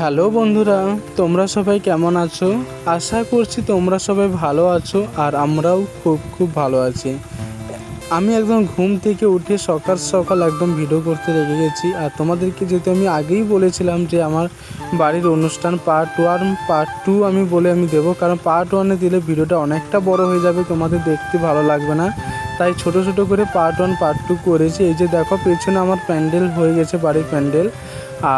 Hello বন্ধুরা, তোমরা সবাই কেমন আছো? আশা করছি তোমরা সবাই ভালো আছো আর আমরাও খুব খুব ভালো আছি। আমি একদম ঘুম থেকে উঠে সকাল সকাল একদম ভিডিও করতে লেগে গেছি আর তোমাদেরকে যেহেতু আমি আগেই বলেছিলাম যে আমার বাড়ির অনুষ্ঠান পার্ট ওয়ান পার্ট টু আমি বলে আমি দেবো, কারণ পার্ট ওয়ানে দিলে ভিডিওটা অনেকটা বড় হয়ে যাবে, তোমাদের দেখতে ভালো লাগবে না। তাই ছোট ছোট করে পার্ট ওয়ান পার্ট টু করেছি। এই যে দেখো, পেছনে আমার প্যান্ডেল হয়ে গেছে বাড়ির প্যান্ডেল।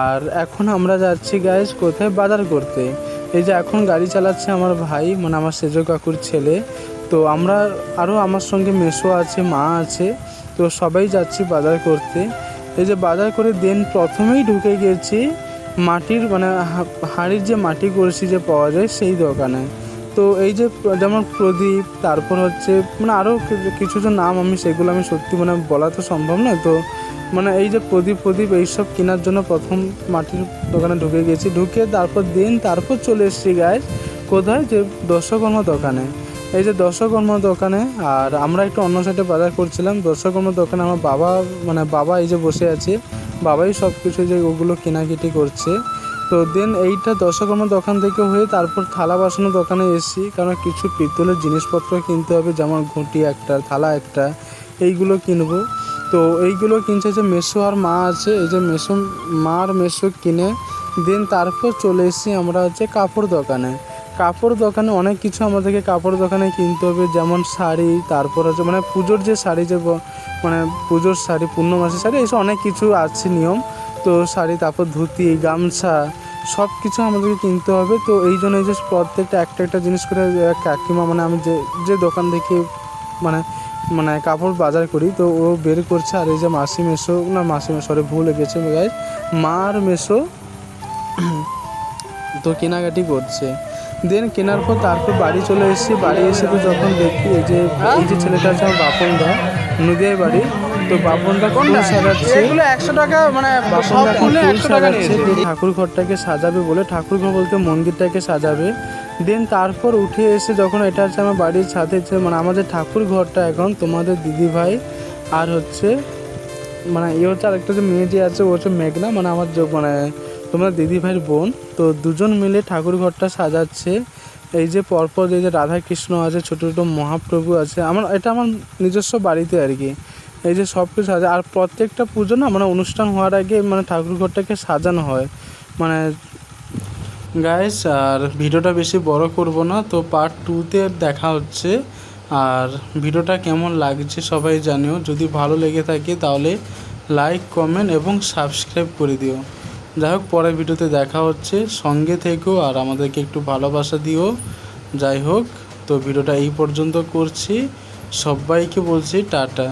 আর এখন আমরা যাচ্ছি গাইজ কোথায়? বাজার করতে। এই যে এখন গাড়ি চালাচ্ছে আমার ভাই মানে আমার সেজ কাকুর ছেলে। তো আমরা আরও আমার সঙ্গে মেসো আছে, মা আছে। তো সবাই যাচ্ছি বাজার করতে। এই যে বাজার করে দেন প্রথমেই ঢুকে গেছি মাটির মানে হাঁড়ির যে মাটি কলসি যে পাওয়া যায় সেই দোকানে। তো এই যে যেমন প্রদীপ, তারপর হচ্ছে মানে আরও কিছু যে নাম আমি সেগুলো আমি সত্যি মানে বলা তো সম্ভব নয়। তো মানে এই যে প্রদীপ প্রদীপ, এইসব কেনার জন্য প্রথম মাটির দোকানে ঢুকে গেছি। ঢুকে তারপর দিন, তারপর চলে এসেছি গায়ে কোথায়? যে দর্শকর্মা দোকানে। এই যে দর্শকর্মা দোকানে, আর আমরা একটু অন্য সাইডে বাজার করছিলাম। দর্শকর্মা দোকানে আমার বাবা মানে বাবা এই যে বসে আছে, বাবাই সব কিছু যে ওগুলো কেনাকাটি করছে। তো দেন এইটা দর্শকর্মা দোকান থেকে হয়ে তারপর থালা বাসনের দোকানে এসেছি, কারণ কিছু পিতলের জিনিসপত্র কিনতে হবে, যেমন ঘুঁটি একটা, থালা একটা, এইগুলো কিনবো। তো এইগুলো কিনছে যে মেশো আর মা আছে, এই যে মেশো মা আর মেশো কিনে দেন তারপর চলে এসেছি আমরা হচ্ছে কাপড় দোকানে। কাপড় দোকানে অনেক কিছু আমাদেরকে কাপড় দোকানে কিনতে হবে, যেমন শাড়ি, তারপর হচ্ছে মানে পুজোর যে শাড়ি যে মানে পুজোর শাড়ি, পূর্ণমাসের শাড়ি এইসব অনেক কিছু আছে নিয়ম। তো শাড়ি, তারপর ধুতি, গামছা সব কিছু আমাদেরকে কিনতে হবে। তো এই জন্য এই যে প্রত্যেকটা একটা একটা জিনিস করে কাকিমা মানে আমি যে যে দোকান থেকে মানে মানে কাপড় বাজার করি, তো ও বের করছে আর এই যে মাসি মেশো না মাসি মেশো সরি ভুলে গেছে গাইজ মা আর মেশো তো কেনাকাটি করছে। দেন কেনার পর তারপর বাড়ি চলে এসেছি, বাড়ি এসে তো যখন দেখি এই যে এই যে ছেলেটা আছে আমার বাপন দা, নদিয়ার বাড়ি তো বাপন দা ফুল সাজাচ্ছে এগুলো একশো টাকা মানে বাপন দা ফুল একশো টাকা নিয়েছে। ঠাকুর ঘরটাকে সাজাবে বলে ঠাকুর ঘর বলতে মন্দিরটাকে সাজাবে। দেন তারপর উঠে এসে যখন এটা হচ্ছে আমার বাড়ির ছাদে মানে আমাদের ঠাকুর ঘরটা এখন তোমাদের দিদি ভাই আর হচ্ছে মানে এ হচ্ছে আরেকটা যে মেয়ে যে আছে ও হচ্ছে মেঘনা মানে আমার মানে তোমার দিদি ভাইয়ের বোন। তো দুজন মিলে ঠাকুর ঘরটা সাজাচ্ছে। এই যে পরপর এই যে রাধা কৃষ্ণ আছে ছোটো ছোটো মহাপ্রভু আছে আমার এটা আমার নিজস্ব বাড়িতে আর কি। এই যে সব কিছু সাজা আর প্রত্যেকটা পুজো না মানে অনুষ্ঠান হওয়ার আগে মানে ঠাকুর ঘরটাকে সাজানো হয়। মানে গাইস আর ভিডিওটা বেশি বড় করব না, তো পার্ট টুতে দেখা হচ্ছে। আর ভিডিওটা কেমন লাগছে সবাই জানিও। যদি ভালো লেগে থাকে তাহলে লাইক কমেন্ট এবং সাবস্ক্রাইব করে দিও। যাই হোক, পরের ভিডিওতে দেখা হচ্ছে। সঙ্গে থেকেও আর আমাদেরকে একটু ভালোবাসা দিও। যাই হোক, তো ভিডিওটা এই পর্যন্ত করছি। সবাইকে বলছি টাটা।